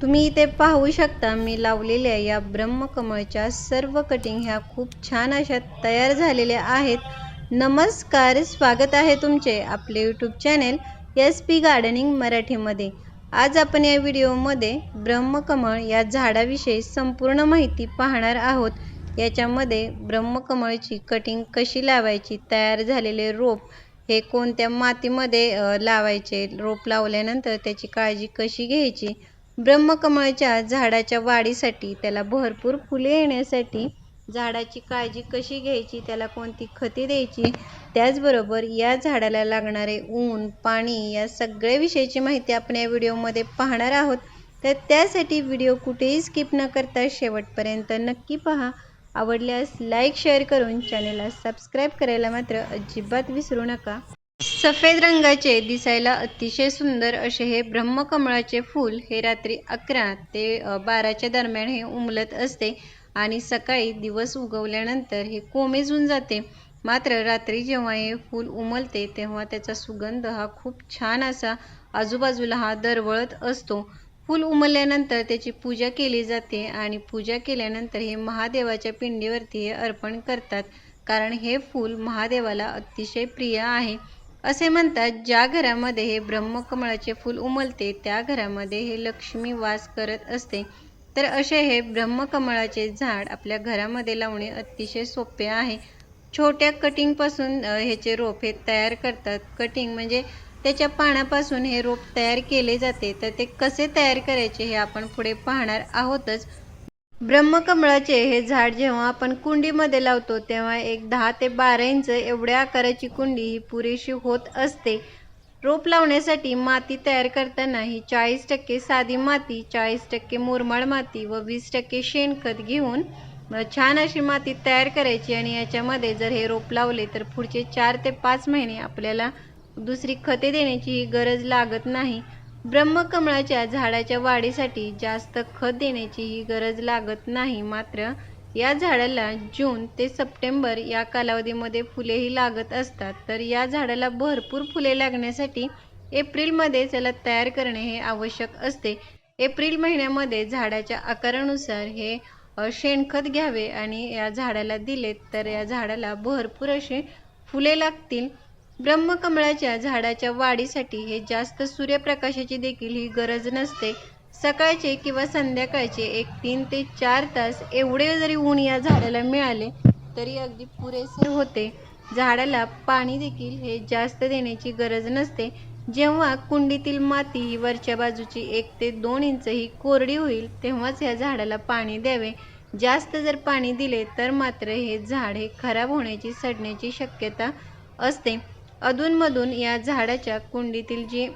तुम्ही इथे पाहू शकता मी लावलेल्या या ब्रह्मकमळच्या सर्व कटिंग ह्या खूप छान अशा तयार झालेल्या आहेत. नमस्कार स्वागत आहे तुमचे आपले YouTube channel S P gardening मराठीमध्ये. आज आपण या व्हिडिओमध्ये ब्रह्मकमळ या झाडाविषयी संपूर्ण माहिती पाहणार आहोत. याच्यामध्ये ब्रह्मकमळची कटिंग कशी लावायची तयार झालेले रोप हे कोणत्या मातीमध्ये लावायचे रोप लावल्यानंतर त्याची काळजी कशी घ्यायची ब्रह्मकमळच्या झाडाच्या वाढीसाठी त्याला भरपूर फुले येण्यासाठी झाडाची काळजी कशी घ्यायची त्याला कोणती खते द्यायची त्याचबरोबर या झाडाला लागणारे ऊन पाणी या सगळ्या विषयीची माहिती आपण या व्हिडिओमध्ये पाहणार आहोत. तर त्यासाठी व्हिडिओ कुठेही स्किप न करता शेवटपर्यंत नक्की पहा. आवडल्यास लाईक शेअर करून चॅनेलला सबस्क्राईब करायला मात्र अजिबात विसरू नका. सफेद रंगाचे दिसायला अतिशय सुंदर असे हे ब्रह्मकमळाचे फूल हे रात्री अकरा ते बाराच्या दरम्यान हे उमलत असते आणि सकाळी दिवस उगवल्यानंतर हे कोमेजून जाते. मात्र रात्री जेव्हा हे फूल उमलते तेव्हा त्याचा सुगंध हा खूप छान असा आजूबाजूला हा दरवळत असतो. फूल उमलल्यानंतर त्याची पूजा केली जाते आणि पूजा केल्यानंतर हे महादेवाच्या पिंडीवरती हे अर्पण करतात. कारण हे फूल महादेवाला अतिशय प्रिय आहे. असे म्हणतात ज्या घरामध्ये हे ब्रह्मकमळाचे फूल उमलते त्या घरामध्ये हे लक्ष्मी वास करत असते. तर असे हे ब्रह्मकमळाचे झाड आपल्या घरामध्ये लावणे अतिशय सोपे आहे. छोट्या कटिंगपासून ह्याचे रोप हे तयार करतात. कटिंग म्हणजे त्याच्या पानापासून हे रोप तयार केले जाते. तर ते कसे तयार करायचे हे आपण पुढे पाहणार आहोतच. ब्रह्मकमळाचे हे झाड जेव्हा आपण कुंडीमध्ये लावतो तेव्हा एक दहा ते बारा इंच एवढ्या आकाराची कुंडी ही पुरेशी होत असते. रोप लावण्यासाठी माती तयार करताना ही चाळीस टक्के साधी माती चाळीस टक्के मुरमाड माती व वीस टक्के शेणखत घेऊन छान अशी माती तयार करायची आणि याच्यामध्ये जर हे रोप लावले तर पुढचे चार ते पाच महिने आपल्याला दुसरी खते देण्याची ही गरज लागत नाही. ब्रह्मकमळाच्या झाडाच्या वाढीसाठी जास्त खत देण्याची ही गरज लागत नाही. मात्र या झाडाला जून ते सप्टेंबर या कालावधीमध्ये फुलेही लागत असतात. तर या झाडाला भरपूर फुले लागण्यासाठी एप्रिलमध्ये त्याला तयार करणे हे आवश्यक असते. एप्रिल महिन्यामध्ये झाडाच्या आकारानुसार हे शेणखत घ्यावे आणि या झाडाला दिले तर या झाडाला भरपूर असे फुले लागतील. ब्रह्मकमळाच्या झाडाच्या वाढीसाठी हे जास्त सूर्यप्रकाशाची देखील ही गरज नसते. सकाळचे किंवा संध्याकाळचे एक तीन ते चार तास एवढे जरी ऊन या झाडाला मिळाले तरी अगदी पुरेसे होते. झाडाला पाणी देखील हे जास्त देण्याची गरज नसते. जेव्हा कुंडीतील माती ही वरच्या बाजूची एक ते दोन इंच ही कोरडी होईल तेव्हाच या झाडाला पाणी द्यावे. जास्त जर पाणी दिले तर मात्र हे झाड हे खराब होण्याची सडण्याची शक्यता असते. अधूनमधून या झाडाच्या कुंडीतील जी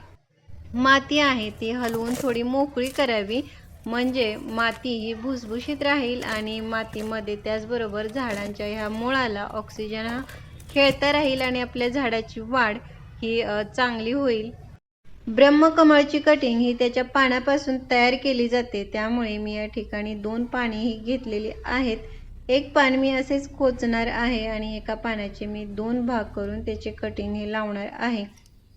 माती आहे ती हलवून थोडी मोकळी करावी. म्हणजे माती ही भुसभुशीत राहील आणि मातीमध्ये त्याचबरोबर झाडांच्या ह्या मुळाला ऑक्सिजन हा खेळता राहील आणि आपल्या झाडाची वाढ ही चांगली होईल. ब्रह्मकमळची कटिंग ही त्याच्या पानापासून तयार केली जाते. त्यामुळे मी या ठिकाणी दोन पाने ही घेतलेली आहेत. एक पान मी असेच खोचणार आहे आणि एका पानाचे मी दोन भाग करून त्याचे कटिंग हे लावणार आहे.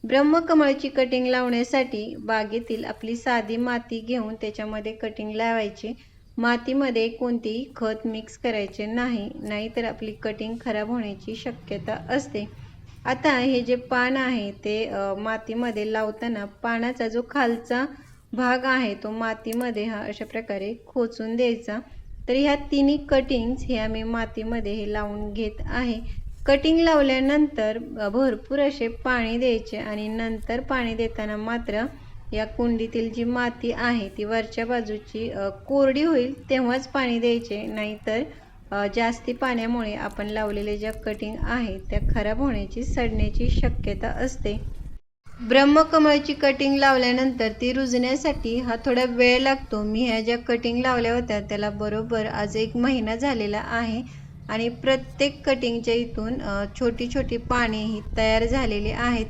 ब्रह्मकमळची कटिंग लावण्यासाठी बागेतील आपली साधी माती घेऊन त्याच्यामध्ये कटिंग लावायची. मातीमध्ये कोणतेही खत मिक्स करायचे नाही नाहीतर आपली कटिंग खराब होण्याची शक्यता असते. आता हे जे पान आहे ते मातीमध्ये लावताना पानाचा जो खालचा भाग आहे तो मातीमध्ये हा अशा प्रकारे खोचून द्यायचा. तर ह्या तिन्ही कटिंग्स हे आम्ही मातीमध्ये हे लावून घेत आहे. कटिंग लावल्यानंतर भरपूर असे पाणी द्यायचे आणि नंतर पाणी देताना मात्र या कुंडीतील जी माती आहे ती वरच्या बाजूची कोरडी होईल तेव्हाच पाणी द्यायचे. नाहीतर जास्ती पाण्यामुळे आपण लावलेल्या ज्या कटिंग आहेत त्या खराब होण्याची सडण्याची शक्यता असते. ब्रह्मकमळची कटिंग लावल्यानंतर ती रुजण्यासाठी हा थोडा वेळ लागतो. मी ह्या ज्या कटिंग लावल्या होत्या त्याला बरोबर आज एक महिना झालेला आहे आणि प्रत्येक कटिंगच्या इथून छोटी छोटी पाने ही तयार झालेली आहेत.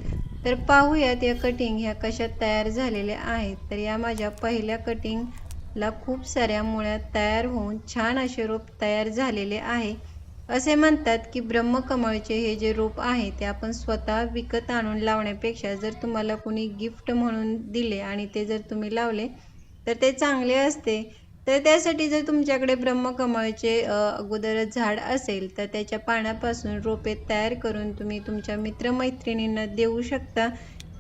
तर पाहूयात या कटिंग ह्या कशा तयार झालेल्या आहेत. तर या माझ्या पहिल्या कटिंगला खूप साऱ्या मुळ्या तयार होऊन छान असे रोप तयार झालेले आहे. असे म्हणतात की ब्रह्मकमळचे हे जे रोप आहे ते आपण स्वतः विकत आणून लावण्यापेक्षा जर तुम्हाला कोणी गिफ्ट म्हणून दिले आणि ते जर तुम्ही लावले तर ते चांगले असते. तर त्यासाठी जर तुमच्याकडे ब्रह्मकमळचे अगोदर अगोदरच झाड असेल तर त्याच्या पानापासून रोपे तयार करून तुम्ही तुमच्या मित्रमैत्रिणींना देऊ शकता.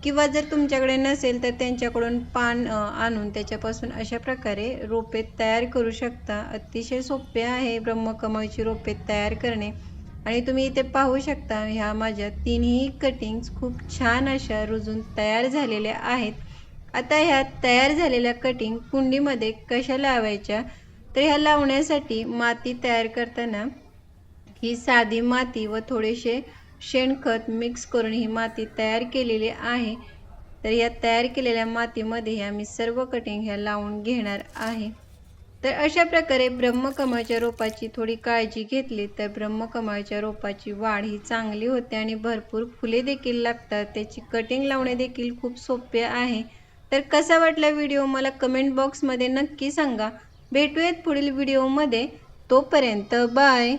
किंवा जर तुमच्याकडे नसेल तर त्यांच्याकडून पान आणून त्याच्यापासून अशा प्रकारे रोपे तयार करू शकता. अतिशय सोपे आहे ब्रह्मकमळची रोपे तयार करणे. आणि तुम्ही इथे पाहू शकता ह्या माझ्या तिन्ही कटिंग्स खूप छान अशा रुजून तयार झालेल्या आहेत. आता ह्या तयार झालेल्या कटिंग कुंडीमध्ये कशा लावायच्या? तर ह्या लावण्यासाठी माती तयार करताना ही साधी माती व थोडेसे शेणखत मिक्स करून ही माती तयार केलेली आहे. तर या तयार केलेल्या मातीमध्ये ह्या मी सर्व कटिंग ह्या लावून घेणार आहे. तर अशा प्रकारे ब्रह्मकमळच्या रोपाची थोडी काळजी घेतली तर ब्रह्मकमळच्या रोपाची वाढ ही चांगली होते आणि भरपूर फुले देखील लागतात. त्याची कटिंग लावणे देखील खूप सोपे आहे. तर कसा वाटला व्हिडिओ मला कमेंट बॉक्समध्ये नक्की सांगा. भेटूयात पुढील व्हिडिओमध्ये तोपर्यंत बाय